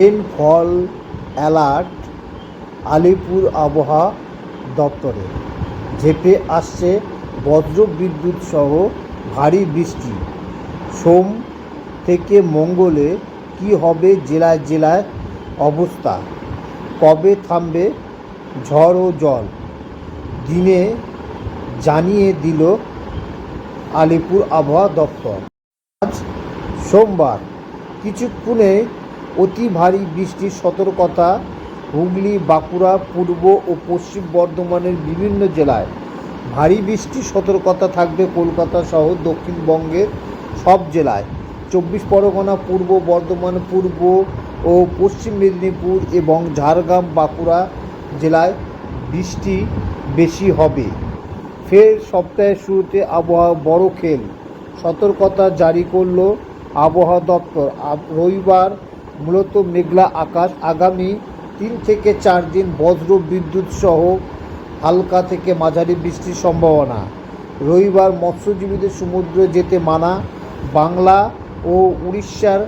Rainfall alert Alipur আবহাওয়া দপ্তরে। ঝেঁপে আসছে বজ্রবিদ্যুৎ সহ ভারী বৃষ্টি। সোম থেকে মঙ্গলে কী হবে জেলায় জেলায় অবস্থা? কবে থামবে ঝড় ও জল? দিনে জানিয়ে দিল আলিপুর আবহাওয়া দপ্তর। আজ সোমবার, কিছুক্ষণে অতি ভারী বৃষ্টির সতর্কতা হুগলি, বাঁকুড়া, পূর্ব ও পশ্চিম বর্ধমানের বিভিন্ন জেলায়। ভারী বৃষ্টির সতর্কতা থাকবে কলকাতা সহ দক্ষিণবঙ্গের সব জেলায়। চব্বিশ পরগনা, পূর্ব বর্ধমান, পূর্ব ও পশ্চিম মেদিনীপুর এবং ঝাড়গ্রাম, বাঁকুড়া জেলায় বৃষ্টি বেশি হবে। ফের সপ্তাহের শুরুতে আবহাওয়া বড় খেল। সতর্কতা জারি করল আবহাওয়া দপ্তর। রবিবার মূলত মেঘলা আকাশ। আগামী তিন থেকে চার দিন বজ্র বিদ্যুৎ সহ হালকা থেকে মাঝারি বৃষ্টির সম্ভাবনা। রবিবার মৎস্যজীবীদের সমুদ্রে যেতে মানা বাংলা ও উড়িষ্যার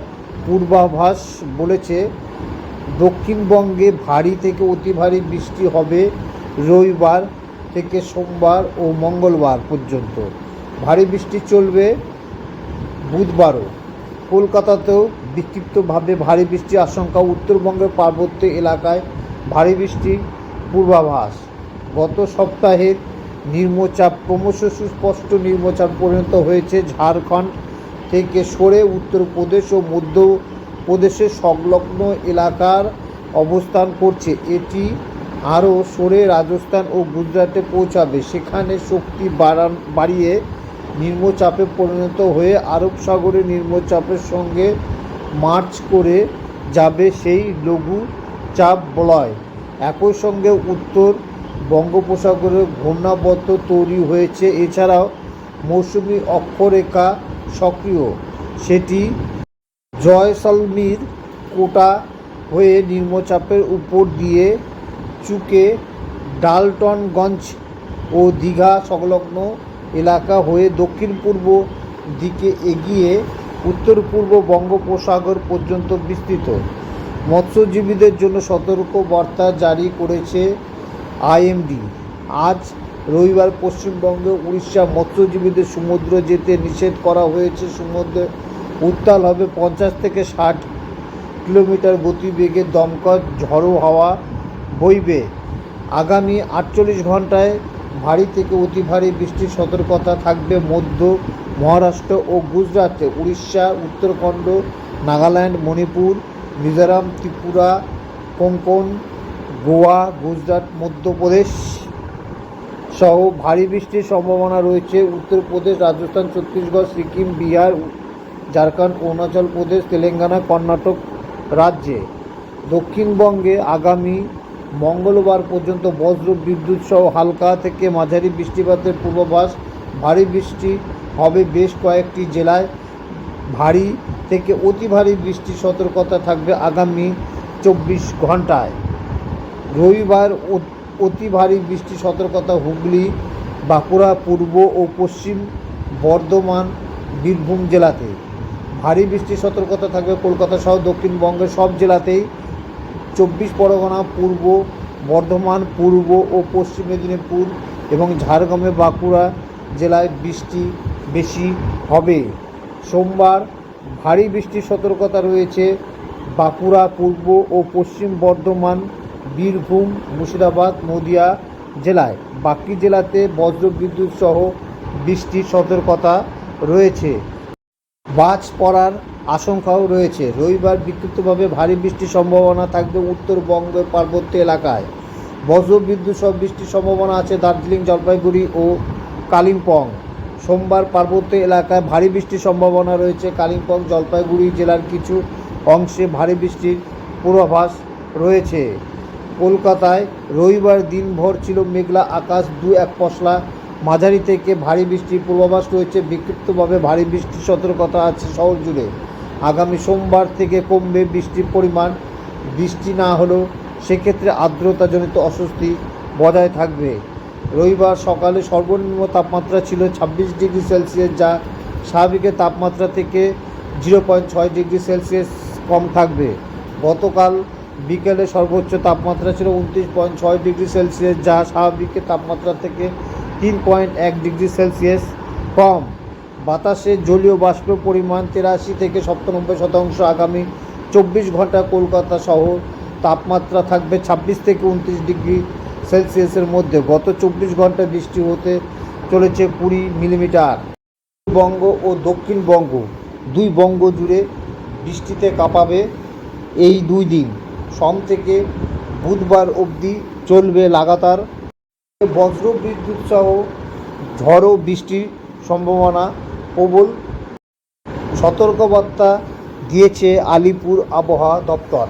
পূর্বাভাস বলেছে। দক্ষিণবঙ্গে ভারী থেকে অতি ভারী বৃষ্টি হবে রবিবার থেকে সোমবার ও মঙ্গলবার পর্যন্ত। ভারী বৃষ্টি চলবে বুধবারও। কলকাতাতেও বিক্ষিপ্তভাবে ভারী বৃষ্টির আশঙ্কা উত্তরবঙ্গের পার্বত্য এলাকায় ভারী বৃষ্টির পূর্বাভাস। গত সপ্তাহের নিম্নচাপ ক্রমশ সুস্পষ্ট নিম্নচাপ পরিণত হয়েছে ঝাড়খণ্ড থেকে সরে উত্তরপ্রদেশ ও মধ্যপ্রদেশের সংলগ্ন এলাকার অবস্থান করছে। এটি আরও সরে রাজস্থান ও গুজরাটে পৌঁছাবে। সেখানে শক্তি বাড়ান বাড়িয়ে নিম্নচাপে পরিণত হয়ে আরব সাগরে নিম্নচাপের সঙ্গে মার্চ করে যাবে সেই লঘু চাপ বলয়। একই সঙ্গে উত্তর বঙ্গোপসাগরে ঘূর্ণাবদ্ধ তৈরি হয়েছে। এছাড়াও মৌসুমি অক্ষরেখা সক্রিয়। সেটি জয়সলমীর কোটা হয়ে নিম্নচাপের উপর দিয়ে চুকে ডালটনগঞ্জ ও দীঘা সংলগ্ন এলাকা হয়ে দক্ষিণ পূর্ব দিকে এগিয়ে উত্তর পূর্ব বঙ্গোপসাগর পর্যন্ত বিস্তৃত। মৎস্যজীবীদের জন্য সতর্ক বার্তা জারি করেছে আইএমডি। আজ রবিবার পশ্চিমবঙ্গে উড়িষ্যা মৎস্যজীবীদের সমুদ্র যেতে নিষেধ করা হয়েছে। সমুদ্রে উত্তাল হবে পঞ্চাশ থেকে ষাট কিলোমিটার গতিবেগে দমকা ঝড়ো হাওয়া বইবে। আগামী আটচল্লিশ ঘন্টায় ভারী থেকে অতি ভারী বৃষ্টির সতর্কতা থাকবে মধ্য মহারাষ্ট্র ও গুজরাটে। উড়িষ্যা, উত্তরাখণ্ড, নাগাল্যান্ড, মণিপুর, মিজোরাম, ত্রিপুরা কোঙ্কন গোয়া, গুজরাট, মধ্যপ্রদেশ সহ ভারী বৃষ্টির সম্ভাবনা রয়েছে। উত্তরপ্রদেশ, রাজস্থান, ছত্তিশগড়, সিকিম, বিহার, ঝাড়খণ্ড, অরুণাচল প্রদেশ, তেলেঙ্গানা, কর্ণাটক রাজ্যে। দক্ষিণবঙ্গে আগামী মঙ্গলবার পর্যন্ত বজ্র, বিদ্যুৎ সহ হালকা থেকে মাঝারি বৃষ্টিপাতের পূর্বাভাস। ভারী বৃষ্টি হবে বেশ কয়েকটি জেলায়। ভারী থেকে অতি ভারী বৃষ্টির সতর্কতা থাকবে আগামী চব্বিশ ঘন্টায় রবিবার অতি ভারী বৃষ্টি সতর্কতা হুগলি, বাঁকুড়া, পূর্ব ও পশ্চিম বর্ধমান, বীরভূম জেলাতে। ভারী বৃষ্টির সতর্কতা থাকবে কলকাতা সহ দক্ষিণবঙ্গের সব জেলাতেই। চব্বিশ পরগনা পূর্ব, বর্ধমান পূর্ব ও পশ্চিম মেদিনীপুর এবং ঝাড়গ্রামে বাঁকুড়া জেলায় বৃষ্টি বেশি হবে। সোমবার ভারী বৃষ্টির সতর্কতা রয়েছে বাঁকুড়া পূর্ব ও পশ্চিম বর্ধমান, বীরভূম, মুর্শিদাবাদ, নদিয়া জেলায়। বাকি জেলাতে বজ্রবিদ্যুৎ সহ বৃষ্টির সতর্কতা রয়েছে। বাজ পড়ার আশঙ্কাও রয়েছে। রবিবার বিক্ষিপ্তভাবে ভারী বৃষ্টির সম্ভাবনা থাকবে উত্তরবঙ্গের পার্বত্য এলাকায়। বজ্রবিদ্যুৎ সহ বৃষ্টির সম্ভাবনা আছে দার্জিলিং, জলপাইগুড়ি ও কালিম্পং। সোমবার পার্বত্য এলাকায় ভারী বৃষ্টির সম্ভাবনা রয়েছে। কালিম্পং, জলপাইগুড়ি জেলার কিছু অংশে ভারী বৃষ্টির পূর্বাভাস রয়েছে। কলকাতায় রবিবার দিনভর ছিল মেঘলা আকাশ দু এক পশলা মাঝারি থেকে ভারী বৃষ্টির পূর্বাভাস রয়েছে। বিক্ষিপ্তভাবে ভারী বৃষ্টির সতর্কতা আছে শহর জুড়ে। আগামী সোমবার থেকে কমবে বৃষ্টির পরিমাণ। বৃষ্টি না হলেও সেক্ষেত্রে আর্দ্রতাজনিত অস্বস্তি বজায় থাকবে। রবিবার সকালে সর্বনিম্ন তাপমাত্রা ছিল ছাব্বিশ ডিগ্রি সেলসিয়াস, যা স্বাভাবিকের তাপমাত্রা থেকে জিরো পয়েন্ট ছয় ডিগ্রি সেলসিয়াস কম থাকবে। গতকাল বিকেলে সর্বোচ্চ তাপমাত্রা ছিল উনত্রিশ পয়েন্ট ছয় ডিগ্রি সেলসিয়াস, যা স্বাভাবিকের তাপমাত্রা থেকে তিন পয়েন্ট এক ডিগ্রি সেলসিয়াস কম। বাতাসে জলীয় বাষ্পের পরিমাণ তিরাশি থেকে সপ্তানব্বই শতাংশ আগামী চব্বিশ ঘণ্টা কলকাতা শহর তাপমাত্রা থাকবে ছাব্বিশ থেকে উনত্রিশ ডিগ্রি সেলসিয়াসের মধ্যে। গত চব্বিশ ঘণ্টা বৃষ্টি হতে চলেছে কুড়ি মিলিমিটার। বঙ্গ ও দক্ষিণবঙ্গ দুই বঙ্গ জুড়ে বৃষ্টিতে কাঁপাবে এই দুই দিন। সোম থেকে বুধবার অবধি চলবে লাগাতার বজ্র বিদ্যুৎ সহ ঝড়ো বৃষ্টির সম্ভাবনা প্রবল। সতর্কবার্তা দিয়েছে আলিপুর আবহাওয়া দপ্তর।